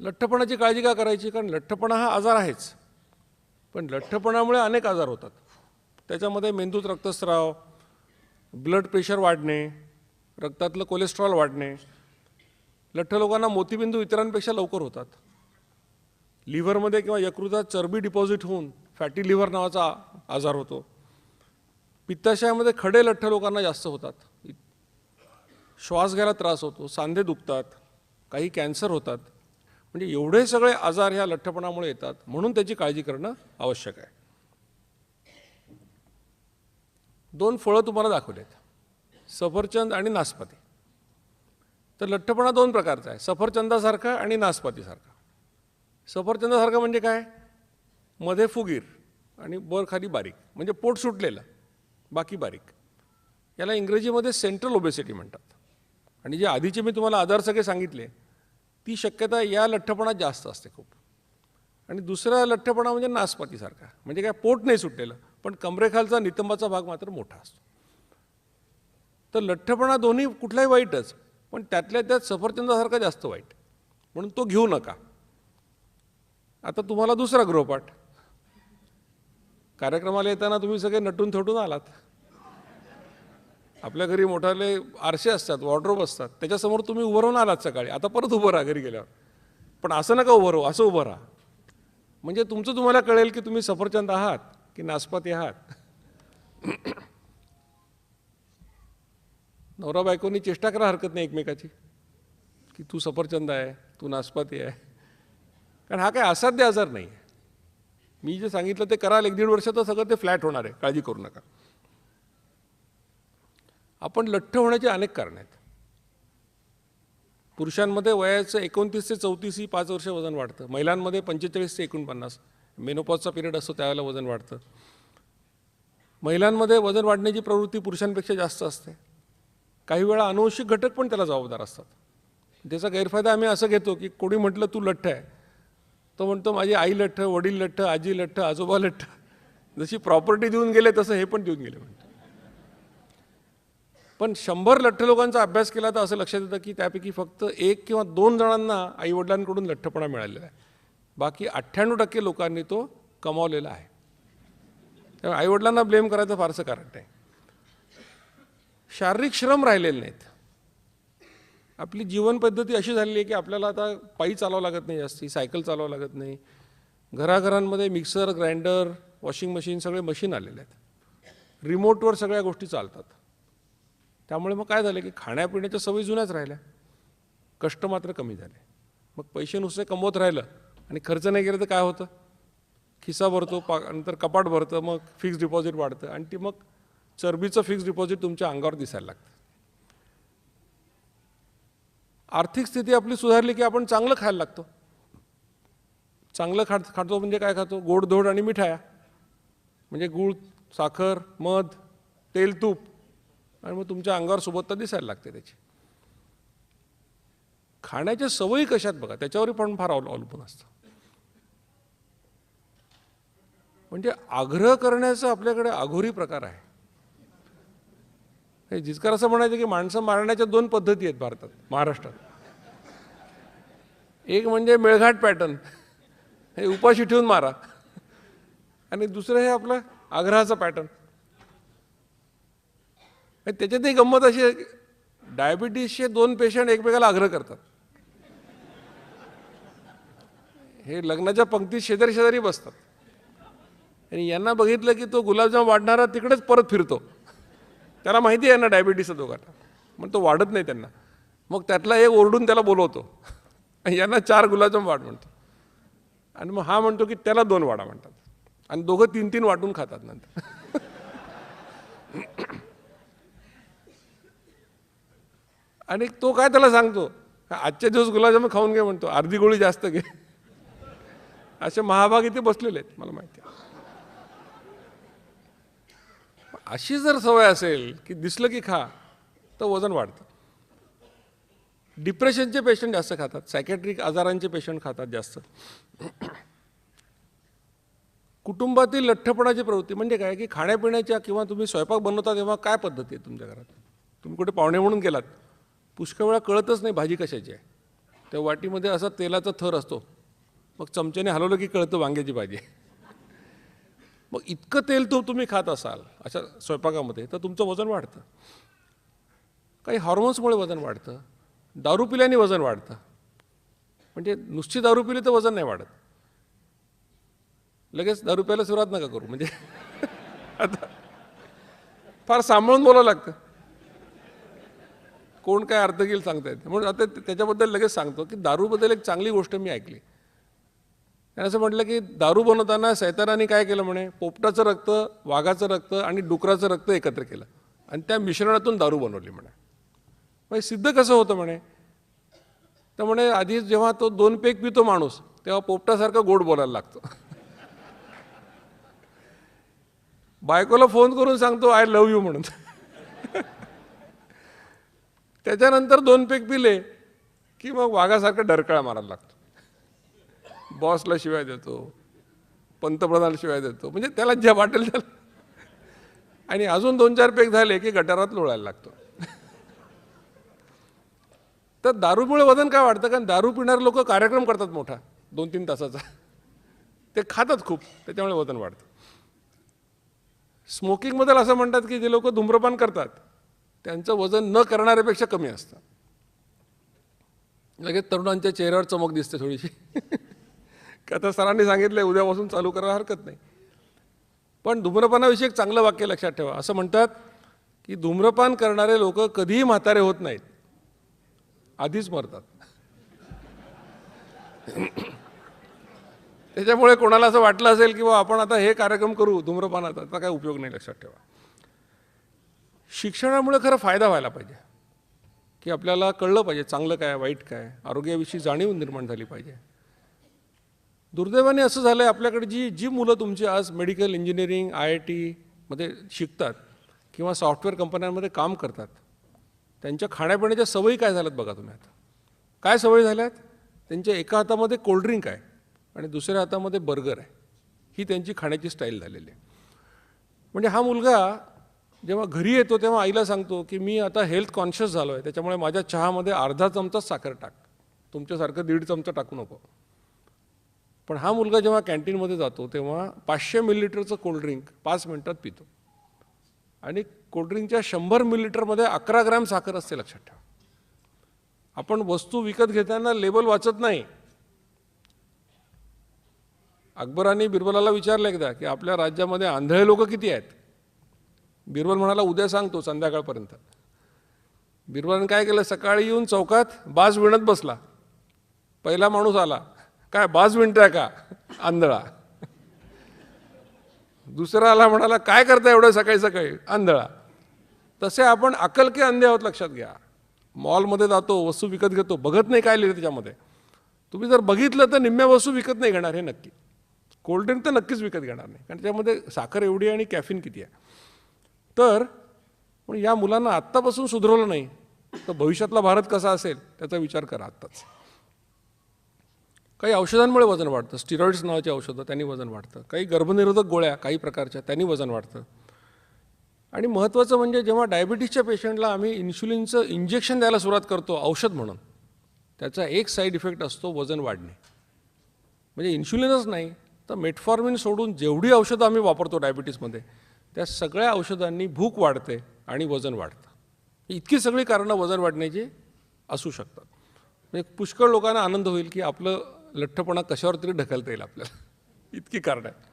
लठ्ठपणाची काळजी का करायची? कारण लठ्ठपणा हा आजार आहेच. पण लठ्ठपणामुळे अनेक आजार होतात. त्याच्यामध्ये मेंदूत रक्तस्राव ब्लड प्रेशर वाढणे रक्तातलं कोलेस्ट्रॉल वाढणे. लठ्ठ लोकांना मोतीबिंदू इतरांपेक्षा लवकर होतात. लिव्हरमध्ये किंवा यकृतात चरबी डिपॉझिट होऊन फॅटी लिव्हर नावाचा आजार होतो. पित्ताशयामध्ये खडे लठ्ठ लोकांना जास्त होतात. श्वास घ्यायला त्रास होतो सांधे दुखतात काही कॅन्सर होतात. म्हणजे एवढे सगळे आजार ह्या लठ्ठपणामुळे येतात म्हणून त्याची काळजी करणं आवश्यक आहे. दोन फळं तुम्हाला दाखवलेत सफरचंद आणि नासपती. तर लठ्ठपणा दोन प्रकारचा आहे सफरचंदासारखा आणि नासपतीसारखा. सफरचंदासारखा म्हणजे काय? मध्ये फुगीर आणि वर खाली बारीक म्हणजे पोट सुटलेलं बाकी बारीक. याला इंग्रजीमध्ये सेंट्रल ओबेसिटी म्हणतात. आणि जे आधीचे मी तुम्हाला आधार सगळे सांगितले ती शक्यता या लठ्ठपणात जास्त असते खूप. आणि दुसरा लठ्ठपणा म्हणजे नासपातीसारखा. म्हणजे काय पोट नाही सुटलेलं पण कमरेखालचा नितंबाचा भाग मात्र मोठा असतो. तर लठ्ठपणा दोन्ही कुठलाही वाईटच पण त्यातल्या त्यात सफरचंदासारखा जास्त वाईट. म्हणून तो घेऊ नका. आता तुम्हाला दुसरा गृहपाठ. कार्यक्रमाला येताना तुम्ही सगळे नटून थटून आलात. आपल्या घरी मोठाले आरसे असतात वॉर्ड्रोब असतात. त्याच्यासमोर तुम्ही उभं राहून आलात सकाळी. आता परत उभं राहा घरी गेल्यावर. पण असं नका उभं राहू असं उभं राहा. म्हणजे तुमचं तुम्हाला कळेल की तुम्ही सफरचंद आहात की नासपाती आहात. नवरा बायकोनी चेष्टा करा हरकत नाही एकमेकाची. की तू सफरचंद आहे तू नासपाती आहे. कारण हा काय असाध्य आजार नाही. आहे मी जे सांगितलं ते कराल एक दीड वर्षात सगळं ते फ्लॅट होणार आहे. काळजी करू नका. आपण लठ्ठ होण्याचे अनेक कारणं आहेत. पुरुषांमध्ये वयाचं एकोणतीस ते चौतीस ही पाच वर्ष वजन वाढतं. महिलांमध्ये पंचेचाळीस ते एकोणपन्नास. मेनोपॉजचा पिरियड असतो त्यावेळेला वजन वाढतं. महिलांमध्ये वजन वाढण्याची प्रवृत्ती पुरुषांपेक्षा जास्त असते. काही वेळा अनुवंशिक घटक पण त्याला जबाबदार असतात. त्याचा गैरफायदा आम्ही असं घेतो की कोणी म्हटलं तू लठ्ठ आहे. तो म्हणतो माझी आई लठ्ठ वडील लठ्ठ आजी लठ्ठ आजोबा लठ्ठ. जशी प्रॉपर्टी देऊन गेले तसं हे पण देऊन गेले म्हणतो पण शंभर लठ्ठ लोकांचा अभ्यास केला तर असं लक्षात येतं की त्यापैकी फक्त एक किंवा दोन जणांना आईवडिलांकडून लठ्ठपणा मिळालेला आहे. बाकी अठ्ठ्याण्णव टक्के लोकांनी तो कमावलेला आहे. त्यामुळे आईवडिलांना ब्लेम करायचं फारसं कारण नाही. शारीरिक श्रम राहिलेले नाहीत. आपली जीवन पद्धती अशी झालेली आहे की आपल्याला आता पायी चालावं लागत नाही जास्ती सायकल चालावं लागत नाही. घराघरांमध्ये मिक्सर ग्राइंडर वॉशिंग मशीन सगळे मशीन आलेले आहेत. रिमोटवर सगळ्या गोष्टी चालतात. त्यामुळे मग काय झालं की खाण्यापिण्याच्या सवयी जुन्याच राहिल्या. कष्ट मात्र कमी झाले. मग पैसे नुसते कमवत राहिलं आणि खर्च नाही केलं तर काय होतं? खिसा भरतो पा नंतर कपाट भरतं मग फिक्स डिपॉझिट वाढतं आणि ती मग चरबीचं फिक्स डिपॉझिट तुमच्या अंगावर दिसायला लागतं. आर्थिक स्थिती आपली सुधारली की आपण चांगलं खायला लागतो. चांगलं खात खातो म्हणजे काय खातो? गोडधोड आणि मिठाया. म्हणजे गूळ साखर मध तेल तूप. आणि मग तुमच्या अंगावर सुबत्ता दिसायला लागते त्याची. खाण्याच्या सवयी कशात बघा त्याच्यावरही पण फार अवलंबून असतं. म्हणजे आग्रह करण्याचा आपल्याकडे आघोरी प्रकार आहे. हे जिचकार असं म्हणायचं की माणसं मारण्याच्या दोन पद्धती आहेत भारतात महाराष्ट्रात. एक म्हणजे मेळघाट पॅटर्न हे उपाशी ठेवून मारा. आणि दुसरं हे आपलं आग्रहाचं पॅटर्न. त्याच्यातही गंमत अशी आहे की डायबिटीसचे दोन पेशंट एकमेकाला आग्रह करतात. हे लग्नाच्या पंक्तीत शेजारी शेजारी बसतात. आणि यांना बघितलं की तो गुलाबजाम वाढणारा तिकडेच परत फिरतो. त्याला माहिती आहे यांना डायबिटीसचा दोघांना मग तो वाढत नाही त्यांना. मग त्यातला एक ओरडून त्याला बोलवतो. यांना चार गुलाबजाम वाढ म्हणतो. आणि मग हा म्हणतो की त्याला दोन वाडा म्हणतात. आणि दोघं तीन तीन वाटून खातात नंतर. आणि तो काय त्याला सांगतो? आजच्या दिवस गुलाबजाम खाऊन घे म्हणतो. अर्धी गोळी जास्त घे. असे महाभाग इथे बसलेले आहेत मला माहिती आहे. अशी जर सवय असेल की दिसलं की खा तर वजन वाढतं. डिप्रेशनचे पेशंट जास्त खातात. सायकॅट्रिक आजारांचे पेशंट खातात जास्त. कुटुंबातील लठ्ठपणाची प्रवृत्ती म्हणजे काय? की खाण्यापिण्याच्या किंवा तुम्ही स्वयंपाक बनवता तेव्हा काय पद्धती आहे तुमच्या घरात? तुम्ही कुठे पाहुणे म्हणून गेलात? पुष्कळ वेळा कळतच नाही भाजी कशाची आहे. त्या वाटीमध्ये असा तेलाचा थर असतो. मग चमच्याने हलवलं की कळतं वांग्याची भाजी. मग इतकं तेल तो तुम्ही खात असाल अशा स्वयंपाकामध्ये तर तुमचं वजन वाढतं. काही हॉर्मोन्समुळे वजन वाढतं. दारू पिल्याने वजन वाढतं. म्हणजे नुसती दारू पिली तर वजन नाही वाढत. लगेच दारू प्यायला सुरुवात नका करू. म्हणजे आता फार सांभाळून बोलावं लागतं. कोण काय अर्थ घेईल सांगता येते म्हणून आता त्याच्याबद्दल लगेच सांगतो की दारूबद्दल एक चांगली गोष्ट मी ऐकली. त्यानं असं म्हटलं की दारू बनवताना सैतानाने काय केलं म्हणे? पोपटाचं रक्त वाघाचं रक्त आणि डुकराचं रक्त एकत्र केलं. आणि त्या मिश्रणातून दारू बनवली म्हणे. म्हणजे सिद्ध कसं होतं म्हणे? तर म्हणे आधी जेव्हा तो दोन पेक पितो माणूस तेव्हा पोपटासारखा गोड बोलायला लागतो. बायकोला फोन करून सांगतो आय लव्ह यू म्हणून. त्याच्यानंतर दोन पेक पिले की मग वाघासारखा डरकाळा मारायला लागतो. बॉसला शिवाय देतो पंतप्रधानाला शिवाय देतो म्हणजे त्याला ज्या वाटेल त्याला. आणि अजून दोन चार पेक झाले की गटारात लोळायला लागतो. तर दारूमुळे वजन काय वाढतं? कारण दारू पिणारे लोक कार्यक्रम करतात मोठा दोन तीन तासाचा. ते खातात खूप त्याच्यामुळे वजन वाढतं. स्मोकिंगबद्दल असं म्हणतात की जे लोक धूम्रपान करतात त्यांचं वजन न करणाऱ्यापेक्षा कमी असतं. लगेच तरुणांच्या चेहऱ्यावर चमक दिसते थोडीशी. की आता सरांनी सांगितलं उद्यापासून चालू करायला हरकत नाही. पण धूम्रपानाविषयी एक चांगलं वाक्य लक्षात ठेवा. असं म्हणतात की धूम्रपान करणारे लोक कधीही म्हातारे होत नाहीत. आधीच मरतात. त्याच्यामुळे कोणाला असं वाटलं असेल की बा आपण आता हे कार्यक्रम करू धूम्रपानाचा आता काय उपयोग नाही लक्षात ठेवा. शिक्षणामुळे खरं फायदा व्हायला पाहिजे. की आपल्याला कळलं पाहिजे चांगलं काय वाईट काय आरोग्याविषयी जाणीव निर्माण झाली पाहिजे. दुर्दैवाने असं झालं आहे आपल्याकडे जी जी मुलं तुमची आज मेडिकल इंजिनिअरिंग आय आय टीमध्ये शिकतात किंवा सॉफ्टवेअर कंपन्यांमध्ये काम करतात त्यांच्या खाण्यापिण्याच्या सवयी काय झाल्यात बघा तुम्ही आता. काय सवयी झाल्यात? त्यांच्या एका हातामध्ये कोल्ड्रिंक आहे आणि दुसऱ्या हातामध्ये बर्गर आहे. ही त्यांची खाण्याची स्टाईल झालेली आहे. म्हणजे हा मुलगा जेव्हा घरी येतो तेव्हा आईला सांगतो की मी आता हेल्थ कॉन्शियस झालो आहे त्याच्यामुळे माझ्या चहामध्ये अर्धा चमचाच साखर टाक. तुमच्यासारखं दीड चमचा टाकू नको. पण हा मुलगा जेव्हा कॅन्टीनमध्ये जातो तेव्हा पाचशे मिलीलिटरचं कोल्ड्रिंक पाच मिनटात पितो. आणि कोल्ड्रिंकच्या शंभर मिलीलिटरमध्ये अकरा ग्रॅम साखर असते लक्षात ठेवा. आपण वस्तू विकत घेताना लेबल वाचत नाही. अकबराने बिरबलाला विचारलं एकदा की आपल्या राज्यामध्ये आंधळे लोक किती आहेत? बिरबल म्हणाला उद्या सांगतो संध्याकाळपर्यंत. बिरबलनं काय केलं सकाळी येऊन चौकात बाज विणत बसला. पहिला माणूस आला काय बाज विणताय का आंधळा? दुसरा आला म्हणाला काय करता एवढं सकाळी सकाळी आंधळा? तसे आपण अकल के अंधे आहोत लक्षात घ्या. मॉलमध्ये जातो वस्तू विकत घेतो बघत नाही काय लिहिलं त्याच्यामध्ये. तुम्ही जर बघितलं तर निम्म्या वस्तू विकत नाही घेणार हे नक्की. कोल्ड्रिंक तर नक्कीच विकत घेणार नाही कारण त्याच्यामध्ये साखर एवढी आणि कॅफिन किती आहे. तर पण या मुलांना आत्तापासून सुधरवलं नाही. तर भविष्यातला भारत कसा असेल त्याचा विचार करा आत्ताच. काही औषधांमुळे वजन वाढतं. स्टिरॉइड्स नावाची औषधं त्यांनी वजन वाढतं. काही गर्भनिरोधक गोळ्या काही प्रकारच्या त्यांनी वजन वाढतं. आणि महत्त्वाचं म्हणजे जेव्हा डायबिटीसच्या पेशंटला आम्ही इन्शुलिनचं इंजेक्शन द्यायला सुरुवात करतो औषध म्हणून त्याचा एक साईड इफेक्ट असतो वजन वाढणे. म्हणजे इन्शुलिनच नाही तर मेटफॉर्मिन सोडून जेवढी औषधं आम्ही वापरतो डायबिटीसमध्ये त्या सगळ्या औषधांनी भूक वाढते आणि वजन वाढतं. इतकी सगळी कारणं वजन वाढण्याची असू शकतात. म्हणजे पुष्कळ लोकांना आनंद होईल की आपलं लठ्ठपणा कशावर तरी ढकलता येईल आपल्याला. इतकी कारणं आहेत.